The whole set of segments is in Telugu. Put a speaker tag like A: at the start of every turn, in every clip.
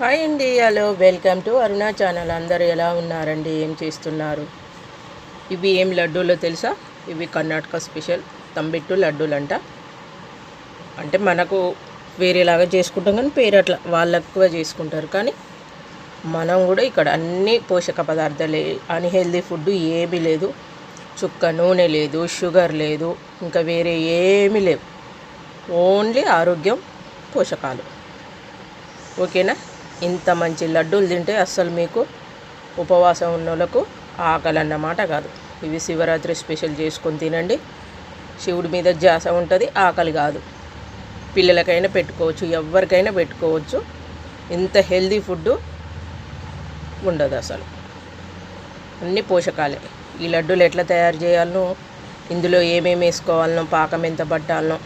A: హాయ్ అండి hello welcome to Aruna channel. అందరూ ఎలా ఉన్నారండి? ఏం చేస్తున్నారు? ఇవి ఏం లడ్డూలో తెలుసా? ఇవి కర్ణాటక స్పెషల్ తంబిట్టు లడ్డూలు అంట అంటే మనకు వేరేలాగా చేసుకుంటాం కానీ పేరు అట్లా వాళ్ళు ఎక్కువ చేసుకుంటారు. కానీ మనం కూడా ఇక్కడ అన్ని పోషక పదార్థాలే అన్హెల్దీ ఫుడ్ ఏమీ లేదు. చుక్క నూనె లేదు షుగర్ లేదు ఇంకా వేరే ఏమీ లేవు. ఓన్లీ ఆరోగ్యం పోషకాలు. ఓకేనా? ఇంత మంచి లడ్డూలు తింటే అస్సలు మీకు ఉపవాసం ఉన్నోళ్ళకు ఆకలి అన్నమాట కాదు. ఇవి శివరాత్రి స్పెషల్ చేసుకొని తినండి. శివుడి మీద ధ్యాస ఉంటుంది ఆకలి కాదు. పిల్లలకైనా పెట్టుకోవచ్చు ఎవరికైనా పెట్టుకోవచ్చు. ఇంత హెల్దీ ఫుడ్ ఉండదు అసలు. అన్ని పోషకాలే. ఈ లడ్డూలు ఎట్లా తయారు చేయాలనో ఇందులో ఏమేమి వేసుకోవాలనో పాకం ఎంత పట్టాలనో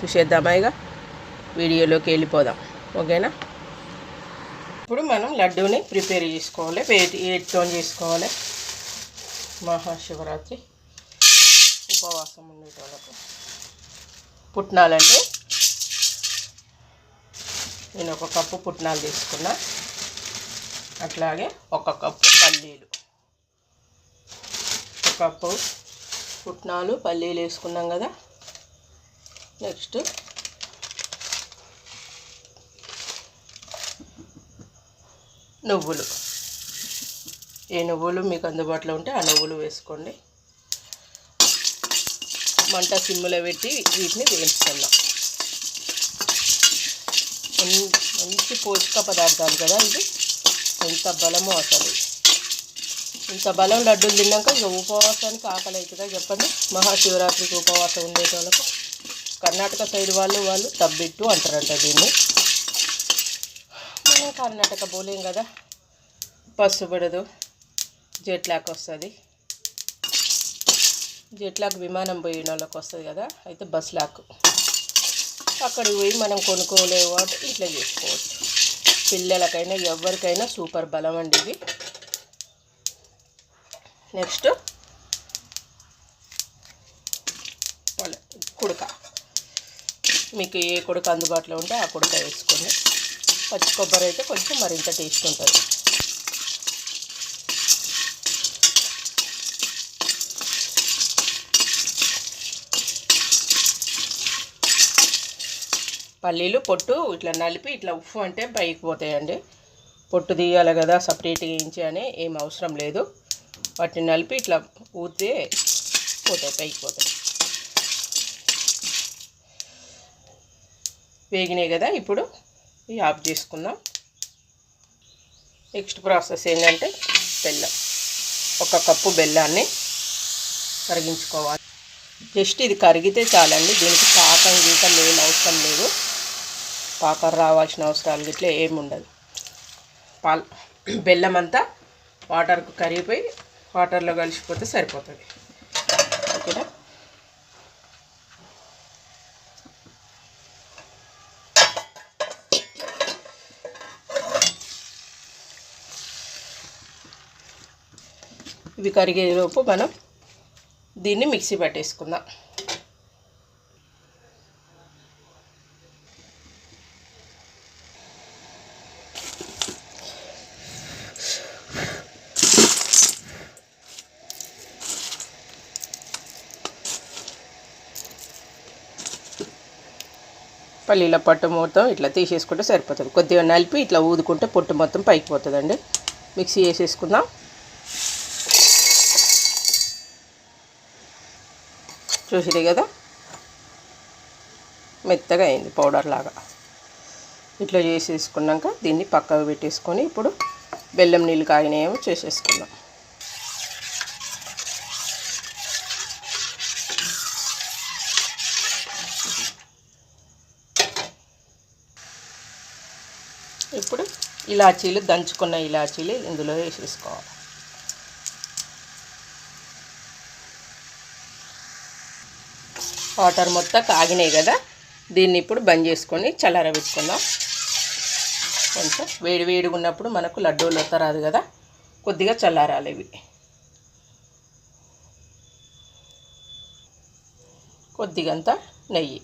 A: చూసేద్దామాయిగా వీడియోలోకి వెళ్ళిపోదాం. ఓకేనా? ఇప్పుడు మనం లడ్డూని ప్రిపేర్ చేసుకోవాలి. వేటి వేటితో చేసుకోవాలి. మహాశివరాత్రి ఉపవాసం ఉండేటోళ్ళకు పుట్నాలండి. నేను ఒక కప్పు పుట్నాలు తీసుకున్నా. అట్లాగే ఒక కప్పు పల్లీలు. ఒక కప్పు పుట్నాలు పల్లీలు వేసుకున్నాం కదా. నెక్స్ట్ నువ్వులు. ఏ నువ్వులు మీకు అందుబాటులో ఉంటే ఆ నువ్వులు వేసుకోండి. మంట సిమ్ములో పెట్టి వీటిని వేయించుకుందాం. మంచి పోషక పదార్థాలు కదా ఇది ఎంత బలమో అసలు. ఇంత బలం లడ్డూలు తిన్నాక ఇక ఉపవాసానికి ఆకలి అవుతుందా చెప్పండి. మహాశివరాత్రికి ఉపవాసం ఉండేటోళ్ళకు. కర్ణాటక సైడ్ వాళ్ళు వాళ్ళు తబ్బిట్టు అంటారంట దీన్ని. కర్ణాటక పోలేం కదా? బస్సు పడదు జెట్లాక్ వస్తుంది. జెట్లాక్ విమానం పోయిన వాళ్ళకి వస్తుంది కదా? అయితే బస్ లాక్. అక్కడికి పోయి మనం కొనుక్కోలేవు అంటే ఇట్లా చేసుకోవచ్చు. పిల్లలకైనా ఎవరికైనా సూపర్ బలం అండి ఇది. నెక్స్ట్ కుడక. మీకు ఏ కుడక అందుబాటులో ఉంటే ఆ కుడక వేసుకోండి. పచ్చి కొబ్బరి అయితే కొంచెం మరింత టేస్ట్ ఉంటుంది. పల్లీలు పొట్టు ఇట్లా నలిపి ఇట్లా ఉప్పు అంటే పైకి పోతాయండి. పొట్టు తీయాలి కదా సపరేట్గా ఇంచి అని ఏం అవసరం లేదు. వాటిని నలిపి ఇట్లా ఊతే పోతాయి పైకి పోతాయి. వేగినాయి కదా ఇప్పుడు. ఇవి ఆఫ్ చేసుకుందాం. నెక్స్ట్ ప్రాసెస్ ఏంటంటే బెల్లం. ఒక కప్పు బెల్లాన్ని కరిగించుకోవాలి. జస్ట్ ఇది కరిగితే చాలండి. దీనికి పాకం గీకం ఏం అవసరం లేదు. పాకం రావాల్సిన అవసరాలు గిట్లా ఏమి ఉండదు. పాల్ బెల్లం అంతా వాటర్కు కరిగిపోయి వాటర్లో కలిసిపోతే సరిపోతుంది. ఓకేనా? ఇవి కరిగేలోపు మనం దీన్ని మిక్సీ పట్టేసుకుందాం. పల్లీల పట్టు మొత్తం ఇట్లా తీసేసుకుంటే సరిపోతుంది. కొద్దిగా నలిపి ఇట్లా ఊదుకుంటే పొట్టు మొత్తం పైకి పోతుందండి. మిక్సీ వేసేసుకుందాం. చూసిరే కదా? మెత్తగా అయింది పౌడర్ లాగా. ఇట్లా చేసేసుకున్నాక దీన్ని పక్కకు పెట్టేసుకొని ఇప్పుడు బెల్లం నీళ్ళు కాగినేమో చేసేసుకుందాం. ఇప్పుడు ఇలాచీలు దంచుకున్న ఇలాచీలు ఇందులో వేసేసుకోవాలి. వాటర్ మొత్తం కాగినాయి కదా. దీన్ని ఇప్పుడు బంద్ చేసుకొని చల్లారబెట్టుకుందాం కొంచెం వేడి వేడిగా ఉన్నప్పుడు మనకు లడ్డూలు వస్తరాదు కదా. కొద్దిగా చల్లారాలి ఇవి. కొద్దిగంత నెయ్యి.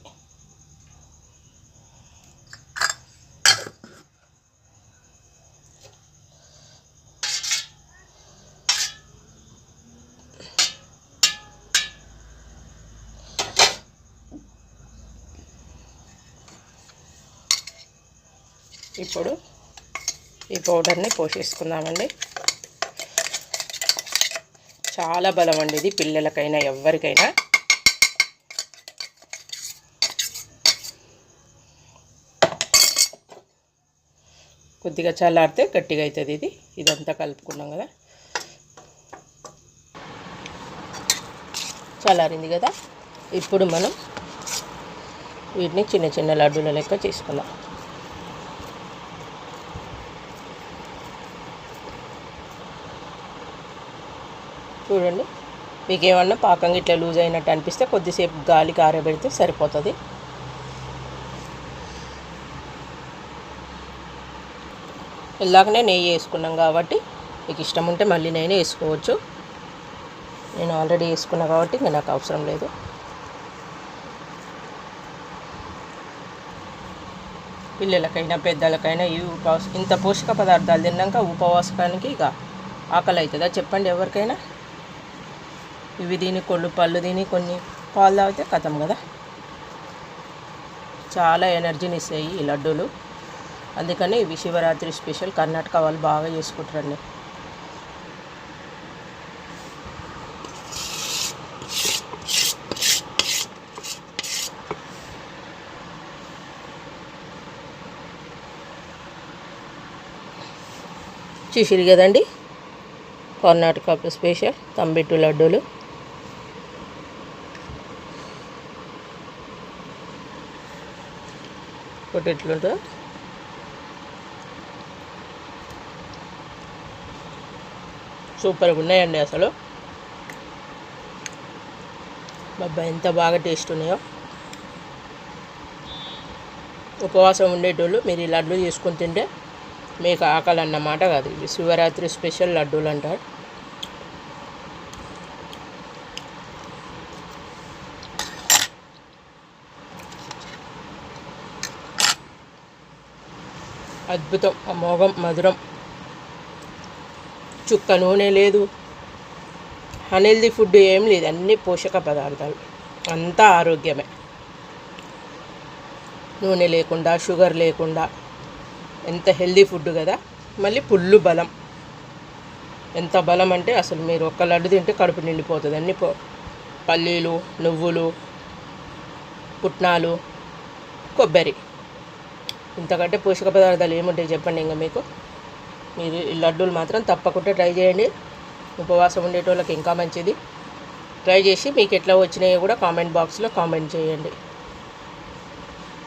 A: ఇప్పుడు ఈ పౌడర్ని పోసేసుకుందామండి. చాలా బలం అండి ఇది పిల్లలకైనా ఎవరికైనా కొద్దిగా చల్లారితే గట్టిగా అవుతుంది ఇది. ఇదంతా కలుపుకున్నాం కదా. చల్లారింది కదా. ఇప్పుడు మనం వీటిని చిన్న చిన్న లడ్డూల లెక్క చేసుకుందాం. చూడండి. మీకు ఏమన్నా పాకం ఇట్లా లూజ్ అయినట్టు అనిపిస్తే కొద్దిసేపు గాలికి ఆరబెడితే సరిపోతుంది. ఇలాగనే నెయ్యి వేసుకున్నాం కాబట్టి మీకు ఇష్టం ఉంటే మళ్ళీ నేను వేసుకోవచ్చు. నేను ఆల్రెడీ వేసుకున్నా కాబట్టి ఇంకా నాకు అవసరం లేదు. పిల్లలకైనా పెద్దలకైనా ఈ ఉపవాస ఇంత పోషక పదార్థాలు తిన్నాక ఉపవాసకానికి ఇక ఆకలి అవుతుందా చెప్పండి ఎవరికైనా. ఇవి తిని కొళ్ళు పళ్ళు తిని కొన్ని పాలు తాగితే కథం కదా. చాలా ఎనర్జీని ఇస్తాయి ఈ లడ్డూలు. అందుకని ఇవి శివరాత్రి స్పెషల్. కర్ణాటక వాళ్ళు బాగా చేసుకుంటారండి. చూసిరు కదండి? కర్ణాటక స్పెషల్ తంబిట్టు లడ్డూలు. ఒకటి ఎట్లుంటా సూపర్గా ఉన్నాయండి అసలు. బాబా ఎంత బాగా టేస్ట్ ఉన్నాయో. ఉపవాసం ఉండేటోళ్ళు మీరు ఈ లడ్డూ చేసుకొని తింటే మీకు ఆకలి అన్నమాట కాదు. ఇవి శివరాత్రి స్పెషల్ లడ్డూలు అంటారు. అద్భుతం. అమోఘం మధురం. చుక్క నూనె లేదు. అన్హెల్దీ ఫుడ్ ఏం లేదు. అన్ని పోషక పదార్థాలు. అంతా ఆరోగ్యమే. నూనె లేకుండా షుగర్ లేకుండా ఎంత హెల్దీ ఫుడ్ కదా. మళ్ళీ పుల్లు బలం. ఎంత బలం అంటే అసలు మీరు ఒక్క లడ్డు తింటే కడుపు నిండిపోతుంది. అన్ని పో పల్లీలు నువ్వులు పుట్నాలు కొబ్బరి. ఇంతకంటే పోషక పదార్థాలు ఏముంటాయి చెప్పండి ఇంకా మీకు? మీరు ఈ లడ్డూలు మాత్రం తప్పకుండా ట్రై చేయండి. ఉపవాసం ఉండేటోళ్ళకి ఇంకా మంచిది. ట్రై చేసి మీకు ఎట్లా వచ్చినాయో కూడా కామెంట్ బాక్స్లో కామెంట్ చేయండి.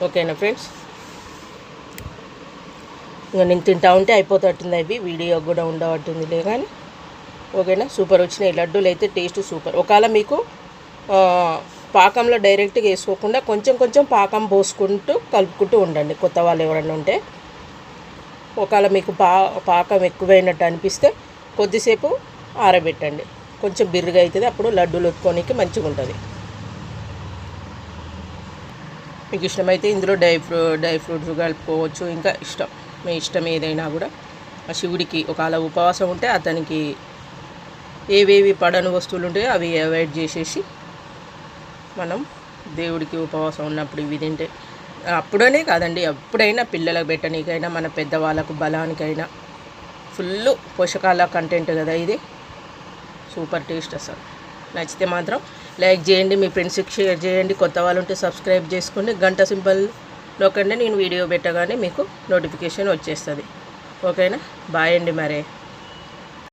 A: ఓకేనా ఫ్రెండ్స్? ఇంకా నేను తింటా ఉంటే అయిపోతట్టుంది అవి. వీడియో కూడా ఉండబట్టుందిలే కానీ. ఓకేనా? సూపర్ వచ్చినాయి. లడ్డూలు అయితే టేస్ట్ సూపర్. ఒకవేళ మీకు పాకంలో డైరెక్ట్గా వేసుకోకుండా కొంచెం కొంచెం పాకం పోసుకుంటూ కలుపుకుంటూ ఉండండి. కొత్త వాళ్ళు ఎవరైనా ఉంటే. ఒకవేళ మీకు పా పాకం ఎక్కువైనట్టు అనిపిస్తే కొద్దిసేపు ఆరబెట్టండి. కొంచెం బిర్రుగా అవుతుంది అప్పుడు లడ్డూలు ఒత్తుకోనికి మంచిగా ఉంటుంది. మీకు ఇష్టమైతే ఇందులో డై ఫ్రూ డ్రై ఫ్రూట్స్ కలుపుకోవచ్చు. ఇంకా ఇష్టం మీ ఇష్టం ఏదైనా కూడా. ఆ శివుడికి ఒకవేళ ఉపవాసం ఉంటే అతనికి ఏవేవి పడని వస్తువులు ఉంటాయో అవి అవాయిడ్ చేసేసి మనం దేవుడికి ఉపవాసం ఉన్నప్పుడు ఇవి తింటే అప్పుడనే కాదండి ఎప్పుడైనా పిల్లలకు పెట్టనీకైనా మన పెద్దవాళ్ళకు బలానికైనా. ఫుల్ పోషకాల కంటెంట్ కదా ఇది. సూపర్ టేస్ట్ అసలు. నచ్చితే మాత్రం లైక్ చేయండి మీ ఫ్రెండ్స్కి షేర్ చేయండి కొత్త వాళ్ళు ఉంటే సబ్స్క్రైబ్ చేసుకోండి. గంట సింపుల్ కంటే నేను వీడియో పెట్టగానే మీకు నోటిఫికేషన్ వచ్చేస్తుంది. ఓకేనా? బాయ్ అండి మరే.